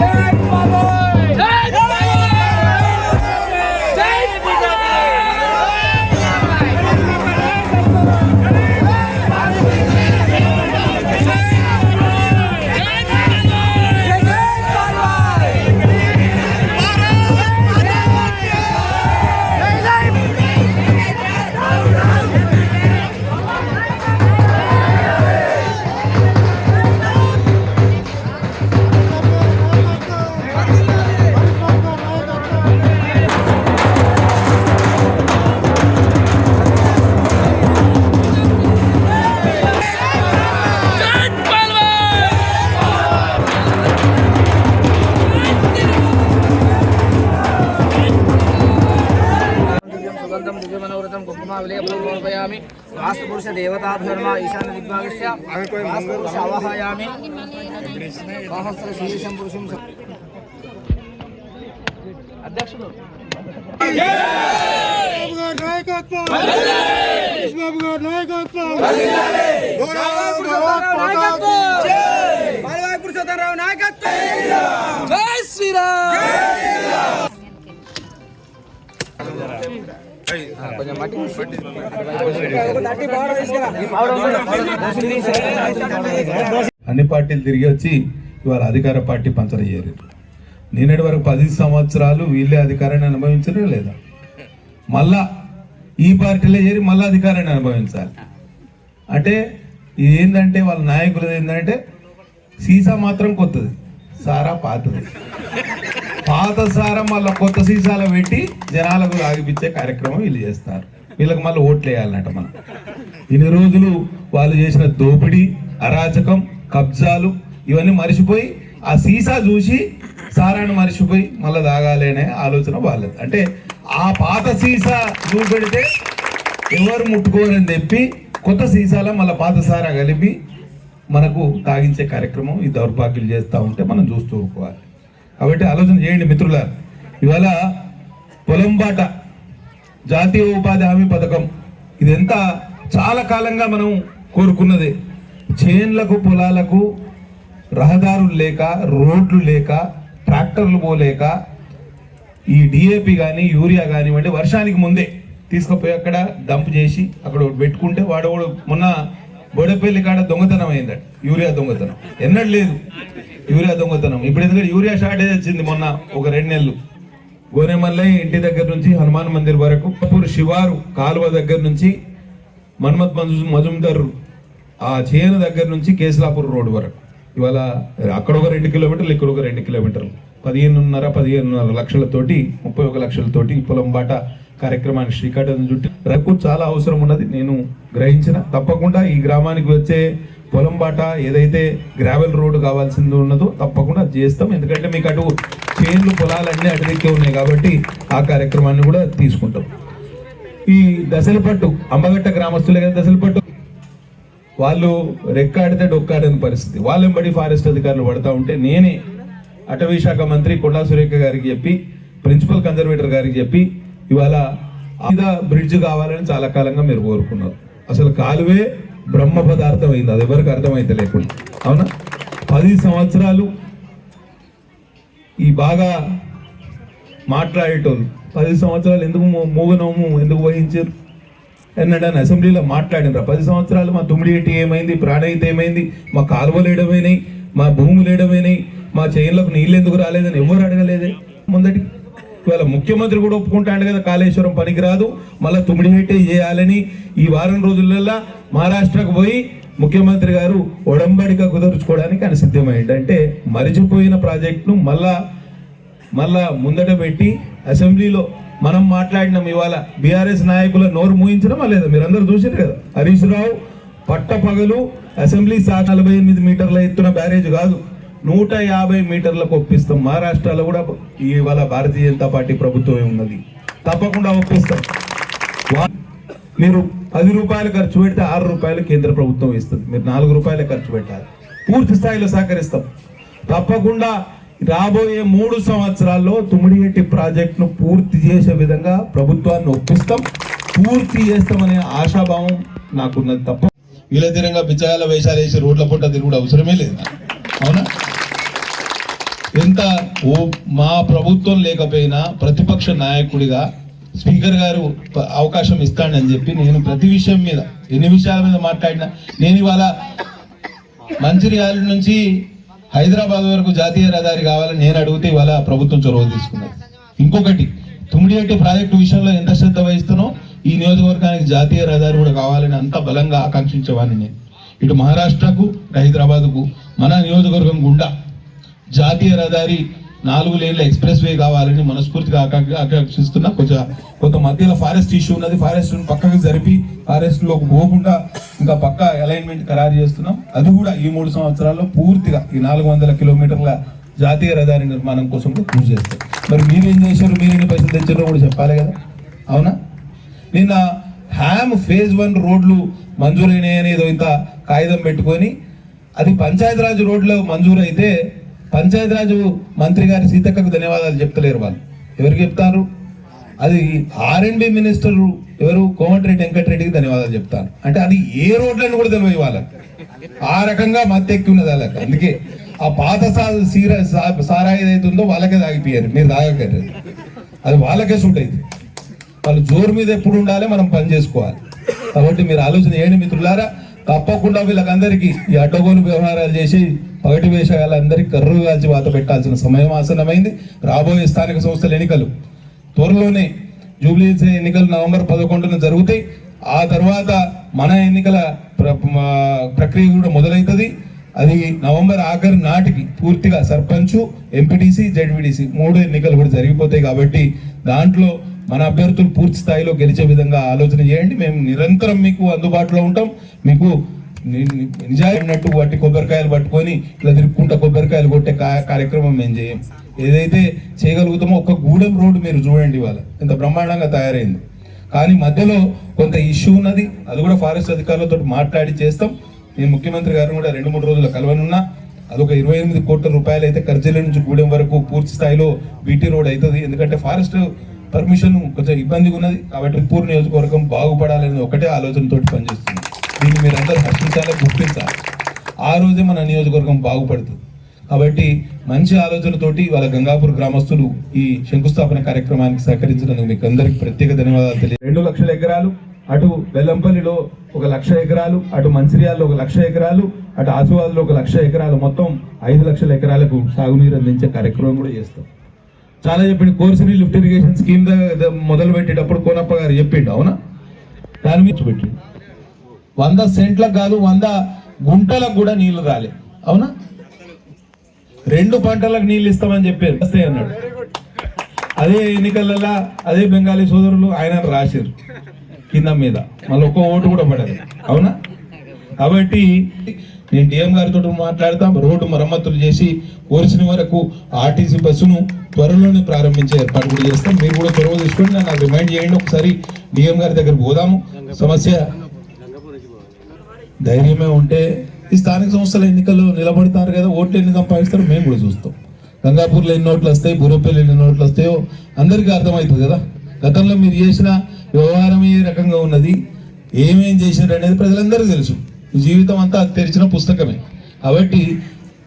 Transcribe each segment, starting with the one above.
Ei, por favor! సుగంధం దివ్యమనోరథం కుంకుమావిలేపనం సమర్పయామి వాస్తుపురుష దేవతాధర్మ ఈశాన్య దిగ్భాగస్య వాస్తుపురుష అవహాయామి సహస్ర శీర్షం పురుషం అధ్యక్షుడు పురుషోత్తమరావు నాయకత్వం జై శ్రీరామ్ అన్ని పార్టీలు తిరిగి వచ్చి ఇవాళ అధికార పార్టీ పంచరయ్యారు నేనేటి వరకు పది సంవత్సరాలు వీళ్ళే అధికారాన్ని అనుభవించడం లేదా? మళ్ళా ఈ పార్టీలో చేరి మళ్ళీ అధికారాన్ని అనుభవించాలి. అంటే ఏంటంటే వాళ్ళ నాయకులు ఏంటంటే సీసా మాత్రం కొత్తది. సారా పాతది పాత సారా మళ్ళీ కొత్త సీసాలో పెట్టి జనాలకు తాగిపించే కార్యక్రమం వీళ్ళు చేస్తారు. వీళ్ళకి మళ్ళీ ఓట్లు వేయాలన్నట మనం. ఇన్ని రోజులు వాళ్ళు చేసిన దోపిడీ అరాచకం కబ్జాలు ఇవన్నీ మరిచిపోయి ఆ సీసా చూసి సారాన్ని మరిచిపోయి మళ్ళీ తాగాలి అనే ఆలోచన వాళ్ళది. అంటే ఆ పాత సీసా చూపెడితే ఎవరు ముట్టుకోరని చెప్పి కొత్త సీసాలో మళ్ళీ పాత సారా కలిపి మనకు తాగించే కార్యక్రమం ఈ దౌర్భాగ్యులు చేస్తూ ఉంటే మనం చూస్తూ ఊరుకోవాలి కాబట్టి ఆలోచన చేయండి మిత్రుల ఇవాళ పొలం బాట జాతీయ ఉపాధి హామీ పథకం ఇదంతా చాలా కాలంగా మనం కోరుకున్నది. చేన్లకు పొలాలకు రహదారులు లేక రోడ్లు లేక ట్రాక్టర్లు పోలేక ఈ డిఏపి కానీ యూరియా కానివ్వండి వర్షానికి ముందే తీసుకుపోయి అక్కడ డంప్ చేసి అక్కడ పెట్టుకుంటే వాడు మొన్న బొడపల్లి కాడ దొంగతనం అయిందట. యూరియా దొంగతనం. ఎన్నడూ లేదు. యూరియా దొంగతనం. ఇప్పుడు ఎందుకంటే యూరియా షార్టేజ్ వచ్చింది మొన్న ఒక రెండు నెలలు. గోనెమల్లై ఇంటి దగ్గర నుంచి హనుమాన్ మందిర్ వరకు కపూర్ శివారు కాలువ దగ్గర నుంచి మన్మత్ మజు ఆ చేను దగ్గర నుంచి కేసులాపూర్ రోడ్ వరకు. ఇవాళ అక్కడ ఒక రెండు కిలోమీటర్లు ఇక్కడ ఒక రెండు కిలోమీటర్లు. పదిహేనున్నర పదిహేనున్నర లక్షలతోటి ముప్పై ఒక లక్షలతోటి పొలం బాట కార్యక్రమాన్ని శ్రీకాఠం చుట్టి రకు చాలా అవసరం ఉన్నది. నేను గ్రహించిన తప్పకుండా ఈ గ్రామానికి వచ్చే పొలం బాట ఏదైతే గ్రావెల్ రోడ్డు కావాల్సింది ఉన్నదో తప్పకుండా చేస్తాం. ఎందుకంటే మీకు అటు చేన్లు పొలాలన్నీ అటుదిక్కే ఉన్నాయి కాబట్టి ఆ కార్యక్రమాన్ని కూడా తీసుకుంటాం. ఈ దశలపట్టు అంబగట్ట గ్రామస్తులే కదా దశలపట్టు. వాళ్ళు రెక్కాడితే డొక్కాడని పరిస్థితి. వాళ్ళని బడి ఫారెస్ట్ అధికారులు పడతా ఉంటే నేనే అటవీ శాఖ మంత్రి కొండా సురేఖ గారికి చెప్పి ప్రిన్సిపల్ కన్జర్వేటర్ గారికి చెప్పి ఇవాళ మీద బ్రిడ్జ్ కావాలని చాలా కాలంగా మీరు కోరుకున్నారు. అసలు కాలువే బ్రహ్మ పదార్థం అయింది. అది ఎవరికి అర్థమైతే లేకుండా. అవునా? పది సంవత్సరాలు ఈ బాగా మాట్లాడేటోళ్ళు. పది సంవత్సరాలు ఎందుకు మూగనోము ఎందుకు వహించారు? ఎన్నడని అసెంబ్లీలో మాట్లాడినరా? పది సంవత్సరాలు మా తుమ్మిడి ఏమైంది? ప్రాణహిత ఏమైంది? మా కాలువలు ఏడమైనాయి మా భూములు ఏడమైనాయి మా చేనులకు నీళ్ళు ఎందుకు రాలేదని ఎవరు అడగలేదే? ముందటి ఇవాళ ముఖ్యమంత్రి కూడా ఒప్పుకుంటాడు కదా కాళేశ్వరం పనికిరాదు మళ్ళీ తుమ్మిడిహేటే చేయాలని ఈ వారం రోజులలో మహారాష్ట్రకు పోయి ముఖ్యమంత్రి గారు ఒడంబడిగా కుదుర్చుకోవడానికి ఆయన సిద్ధమైంది అంటే మరిచిపోయిన ప్రాజెక్టును మళ్ళా మళ్ళా ముందట పెట్టి అసెంబ్లీలో మనం మాట్లాడినాం ఇవాళ బీఆర్ఎస్ నాయకుల నోరు మూయించడం లేదా? మీరందరూ చూసారు కదా. హరీష్ రావు పట్ట పగలు అసెంబ్లీ శాఖ నలభై ఎనిమిది మీటర్ల ఎత్తున బ్యారేజ్ కాదు నూట యాభై మీటర్లకు ఒప్పిస్తాం. మహారాష్ట్రలో కూడా ఇవాళ భారతీయ జనతా పార్టీ ప్రభుత్వమే ఉన్నది. తప్పకుండా ఒప్పిస్తాం. మీరు పది రూపాయలు ఖర్చు పెడితే ఆరు రూపాయలు కేంద్ర ప్రభుత్వం ఇస్తుంది. మీరు నాలుగు రూపాయలే ఖర్చు పెట్టాలి. పూర్తి స్థాయిలో సహకరిస్తాం. తప్పకుండా రాబోయే మూడు సంవత్సరాల్లో తుమ్మిడిగట్టి ప్రాజెక్టును పూర్తి చేసే విధంగా ప్రభుత్వాన్ని ఒప్పిస్తాం. పూర్తి చేస్తామనే ఆశాభావం నాకున్నది తప్ప. వీళ్ళ తీరంగా బిచ్చగాల వేషాలు వేసి రోడ్ల పూట తిరుగుడు అవసరమే లేదు. అవునా? ఎంత ఓ మా ప్రభుత్వం లేకపోయినా ప్రతిపక్ష నాయకుడిగా స్పీకర్ గారు అవకాశం ఇస్తాడని చెప్పి నేను ప్రతి విషయం మీద ఎన్ని విషయాల మీద మాట్లాడినా నేను ఇవాళ మంచిర్యాల నుంచి హైదరాబాద్ వరకు జాతీయ రహదారి కావాలని నేను అడిగితే ఇవాళ ప్రభుత్వం చొరవ తీసుకున్నది. ఇంకొకటి తుమ్మిడిగట్టి ప్రాజెక్టు విషయంలో ఎంత శ్రద్ధ వహిస్తున్నో ఈ నియోజకవర్గానికి జాతీయ రహదారి కూడా కావాలని అంత బలంగా ఆకాంక్షించేవాడిని నేను. ఇటు మహారాష్ట్రకు హైదరాబాద్కు మన నియోజకవర్గం గుండా జాతీయ రహదారి నాలుగు లేన్ల ఎక్స్ప్రెస్ వే కావాలని మనస్ఫూర్తిగా ఆకాంక్షిస్తున్నా. కొంచెం కొంత మధ్యలో ఫారెస్ట్ ఇష్యూ ఉన్నది. ఫారెస్ట్ పక్కకు జరిపి ఫారెస్ట్లోకి పోకుండా ఇంకా పక్క అలైన్మెంట్ ఖరారు చేస్తున్నాం. అది కూడా ఈ మూడు సంవత్సరాల్లో పూర్తిగా ఈ నాలుగు వందల కిలోమీటర్ల జాతీయ రహదారి నిర్మాణం కోసం కూడా కృషి చేస్తాం. మరి మీరు ఏం చేశారు? మీరు ఎన్ని పైసలు తెచ్చారో కూడా చెప్పాలి కదా. అవునా? నిన్న హ్యామ్ ఫేజ్ వన్ రోడ్లు మంజూరైనాయని ఏదో ఇంత కాగితం పెట్టుకొని అది పంచాయతీరాజ్ రోడ్లో మంజూరైతే పంచాయతీరాజ్ మంత్రి గారి సీతక్కకు ధన్యవాదాలు చెప్తలేరు వాళ్ళు. ఎవరికి చెప్తారు? అది ఆర్ఎండ్బి మినిస్టర్ ఎవరు? కోమటిరెడ్డి వెంకటరెడ్డికి ధన్యవాదాలు చెప్తాను. అంటే అది ఏ రోడ్లను కూడా తెలియదు వాళ్ళకి ఆ రకంగా మత్తెక్కి ఉన్నది వాళ్ళకి అందుకే ఆ పాత సా సీర సారాయి సారా ఏదైతే ఉందో వాళ్ళకే తాగిపోయారు మీరు తాగకర్రు అది వాళ్ళకే సూట్ అవుతుంది వాళ్ళు జోరు మీద ఎప్పుడు ఉండాలి మనం పని చేసుకోవాలి. కాబట్టి మీరు ఆలోచన చేయండి మిత్రులారా. తప్పకుండా వీళ్ళకందరికీ ఈ అడ్డగోలు వ్యవహారాలు చేసి పగటి వేషగాళ్ళందరికీ కర్రు కాల్చి వాత పెట్టాల్సిన సమయం ఆసనమైంది రాబోయే స్థానిక సంస్థల ఎన్నికలు త్వరలోనే జూబ్లీ ఎన్నికలు నవంబర్ పదకొండున జరుగుతాయి. ఆ తర్వాత మన ఎన్నికల ప్ర- ప్రక్రియ కూడా మొదలవుతుంది అది నవంబర్ ఆఖరి నాటికి పూర్తిగా సర్పంచ్ ఎంపీటీసీ జెడ్పీటీసీ మూడు ఎన్నికలు కూడా జరిగిపోతాయి కాబట్టి దాంట్లో మన అభ్యర్థులు పూర్తి స్థాయిలో గెలిచే విధంగా ఆలోచన చేయండి. మేము నిరంతరం మీకు అందుబాటులో ఉంటాం. మీకు నిజాయినట్టు వాటి కొబ్బరికాయలు పట్టుకొని ఇట్లా తిరుక్కుంటా కొబ్బరికాయలు కొట్టే కార్యక్రమం మేము చేయం. ఏదైతే చేయగలుగుతామో ఒక గూడెం రోడ్డు మీరు చూడండి ఇవాళ. ఇంత బ్రహ్మాండంగా తయారైంది. కానీ మధ్యలో కొంత ఇష్యూ ఉన్నది. అది కూడా ఫారెస్ట్ అధికారులతో మాట్లాడి చేస్తాం. నేను ముఖ్యమంత్రి గారిని కూడా రెండు మూడు రోజులు కలవనున్నా. అదొక ఇరవై ఎనిమిది కోట్ల రూపాయలు అయితే కర్జల నుంచి గూడెం వరకు పూర్తి స్థాయిలో బీటీ రోడ్ అవుతుంది. ఎందుకంటే ఫారెస్ట్ పర్మిషన్ కొంచెం ఇబ్బందిగా ఉన్నది కాబట్టి పూర్ నియోజకవర్గం బాగుపడాలనే ఒకటే ఆలోచనతోటి పనిచేస్తుంది. దీన్ని మీరందరూ హర్షించాలి గుర్తించాలి. ఆ రోజే మన నియోజకవర్గం బాగుపడుతుంది. కాబట్టి మంచి ఆలోచనతోటి వాళ్ళ గంగాపూర్ గ్రామస్తులు ఈ శంకుస్థాపన కార్యక్రమానికి సహకరించినందుకు మీకు అందరికి ప్రత్యేక ధన్యవాదాలు తెలియ రెండు లక్షల ఎకరాలు అటు బెల్లంపల్లిలో ఒక లక్ష ఎకరాలు అటు మంచిర్యాలలో ఒక లక్ష ఎకరాలు అటు ఆసిఫాబాద్లో ఒక లక్ష ఎకరాలు మొత్తం ఐదు లక్షల ఎకరాలకు సాగునీరు అందించే కార్యక్రమం కూడా చేస్తాం. చాలా చెప్పింది కోర్సుని లిఫ్ట్ ఇరిగేషన్ స్కీమ్ మొదలు పెట్టేటప్పుడు కోనప్ప గారు చెప్పిండు అవునా? దాని మీద పెట్టిండు వంద సెంట్లకు కాదు వంద గుంటలకు కూడా నీళ్ళు రాలే. అవునా? రెండు పంటలకు నీళ్ళు ఇస్తామని చెప్పారు. వస్తాయి అన్నాడు. అదే ఎన్నికలలో అదే బెంగాలీ సోదరులు ఆయన రాశారు కింద మీద. మళ్ళీ ఒక్క ఓటు కూడా పడదు. అవునా? కాబట్టి నేను డిఎం గారితో మాట్లాడతాం రోడ్డు మరమ్మతులు చేసి కోరిసిన వరకు ఆర్టీసీ బస్సును త్వరలోనే ప్రారంభించే ఏర్పాటు కూడా చేస్తాం. మీరు కూడా త్వరగా తీసుకోండి నన్ను రిమైండ్ చేయండి. ఒకసారి డిఎం గారి దగ్గర పోదాము. సమస్య ధైర్యమే ఉంటే ఈ స్థానిక సంస్థల ఎన్నికలు నిలబడతారు కదా ఓట్లు ఎన్ని సంపాదిస్తారు మేము కూడా చూస్తాం. గంగాపూర్లో ఎన్ని ఓట్లు వస్తాయి బూరపల్లి ఎన్ని ఓట్లు వస్తాయో అందరికీ అర్థమవుతుంది కదా. గతంలో మీరు చేసిన వ్యవహారం ఏ రకంగా ఉన్నది ఏమేం చేసినారు అనేది ప్రజలందరికీ తెలుసు. జీవితం అంతా తెరిచిన పుస్తకమే. కాబట్టి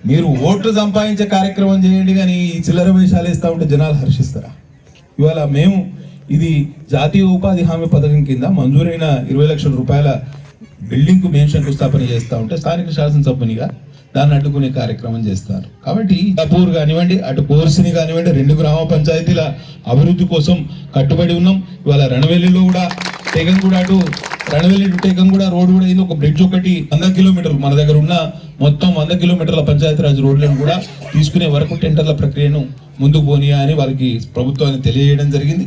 మీరు ఓట్లు సంపాదించే కార్యక్రమం చేయండి కానీ ఈ చిల్లర వేషాలు వేస్తా ఉంటే జనాలు హర్షిస్తారా? ఇవాళ మేము ఇది జాతీయ ఉపాధి హామీ పథకం కింద మంజూరైన ఇరవై లక్షల రూపాయల బిల్డింగ్కు మేము శంకుస్థాపన చేస్తా ఉంటే స్థానిక శాసనసభ్యునిగా దాన్ని అడ్డుకునే కార్యక్రమం చేస్తారు. కాబట్టి కపూర్ కానివ్వండి అటు కోర్సిని కానివ్వండి రెండు గ్రామ పంచాయతీల అభివృద్ధి కోసం కట్టుబడి ఉన్నాం. ఇవాళ రణవెల్లిలో కూడా టేకం కూడా అటు రణవెల్లి టు టేకం కూడా రోడ్ కూడా అయింది ఒక బ్రిడ్జ్ ఒకటి వంద కిలోమీటర్లు మన దగ్గర ఉన్న మొత్తం వంద కిలోమీటర్ల పంచాయతీరాజ్ రోడ్లను కూడా తీసుకునే వరకు టెండర్ల ప్రక్రియను ముందుకు పోనీయా అని వారికి ప్రభుత్వాన్ని తెలియజేయడం జరిగింది.